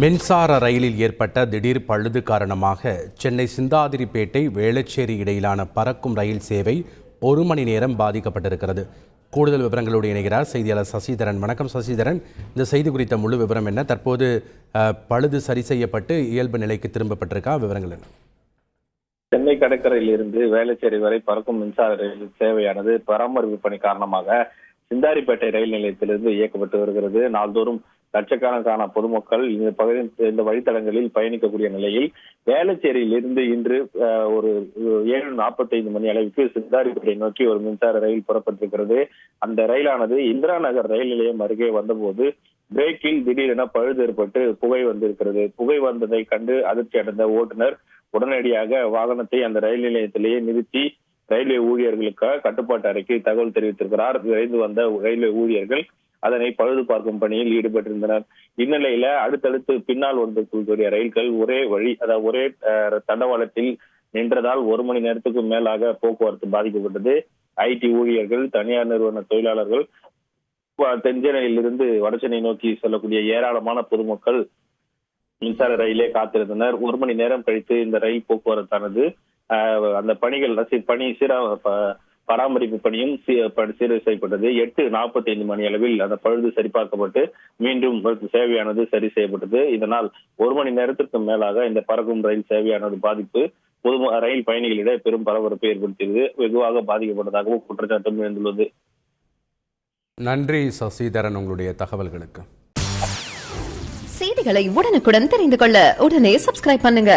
மின்சார ரயிலில் ஏற்பட்ட திடீர் பழுது காரணமாக சென்னை சிந்தாதிரிப்பேட்டை வேளச்சேரி இடையிலான பறக்கும் ரயில் சேவை ஒரு மணி நேரம் பாதிக்கப்பட்டிருக்கிறது. கூடுதல் விவரங்களோடு இணைகிறார் செய்தியாளர் சசிதரன். வணக்கம் சசிதரன். இந்த செய்தி குறித்த முழு விவரம் என்ன? தற்போது பழுது சரி செய்யப்பட்டு இயல்பு நிலைக்கு திரும்பப்பட்டிருக்கா? விவரங்கள் என்ன? சென்னை கடற்கரையில் இருந்து வேளச்சேரி வரை பறக்கும் மின்சார ரயில் சேவையானது பராமரிப்பு பணி காரணமாக சிந்தாரிப்பேட்டை ரயில் நிலையத்திலிருந்து இயக்கப்பட்டு வருகிறது. நாள்தோறும் லட்சக்கணக்கான பொதுமக்கள் இந்த பகுதி இந்த வழித்தடங்களில் பயணிக்கக்கூடிய நிலையில் வேளச்சேரியில் இருந்து இன்று அஹ், ஒரு ஏழு நாற்பத்தைந்து மணி அளவுக்கு சிந்தாரிப்பேட்டை நோக்கி ஒரு மின்சார ரயில் புறப்பட்டிருக்கிறது. அந்த ரயிலானது இந்திரா நகர் ரயில் நிலையம் அருகே வந்தபோது பிரேக்கில் திடீரென பழுது ஏற்பட்டு புகை வந்திருக்கிறது. புகை வந்ததை கண்டு அதிர்ச்சி அடைந்த ஓட்டுநர் உடனடியாக வாகனத்தை அந்த ரயில் நிலையத்திலேயே நிறுத்தி ரயில்வே ஊழியர்களுக்கு கட்டுப்பாட்டு அறைக்கு தகவல் தெரிவித்திருக்கிறார். விரைந்து வந்த ரயில்வே ஊழியர்கள் அதனை பழுது பார்க்கும் பணியில் ஈடுபட்டிருந்தனர். இந்நிலையில அடுத்தடுத்து பின்னால் வந்திருக்கக்கூடிய ரயில்கள் ஒரே வழி அதாவது ஒரே அஹ், தண்டவாளத்தில் நின்றதால் ஒரு மணி நேரத்துக்கு மேலாக போக்குவரத்து பாதிக்கப்பட்டது. ஐடி ஊழியர்கள் தனியார் நிறுவன தொழிலாளர்கள் தென்சென்னையிலிருந்து வடசென்னை நோக்கி செல்லக்கூடிய ஏராளமான பொதுமக்கள் மின்சார ரயிலே காத்திருந்தனர். ஒரு மணி நேரம் கழித்து இந்த ரயில் போக்குவரத்தானது அந்த பணிகள் பணி சீரா பராமரிப்பு பணியும் சீர் செய்யப்பட்டது எட்டு நாற்பத்தி ஐந்து மணி அளவில் அந்த பழுது சரிபார்க்கப்பட்டு மீண்டும் சேவையானது சரி செய்யப்பட்டது. இதனால் ஒரு மணி நேரத்திற்கு மேலாக இந்த பறக்கும் ரயில் சேவையானது பாதிப்பு பொது ரயில் பயணிகளிடையே பெரும் பரபரப்பை ஏற்படுத்தியது. வெகுவாக பாதிக்கப்பட்டதாகவும் குற்றச்சாட்டும் எழுந்துள்ளது. நன்றி சசிதரன் உங்களுடைய தகவல்களுக்கு. செய்திகளை உடனுக்குடன் தெரிந்து கொள்ள உடனே சப்ஸ்கிரைப் பண்ணுங்க.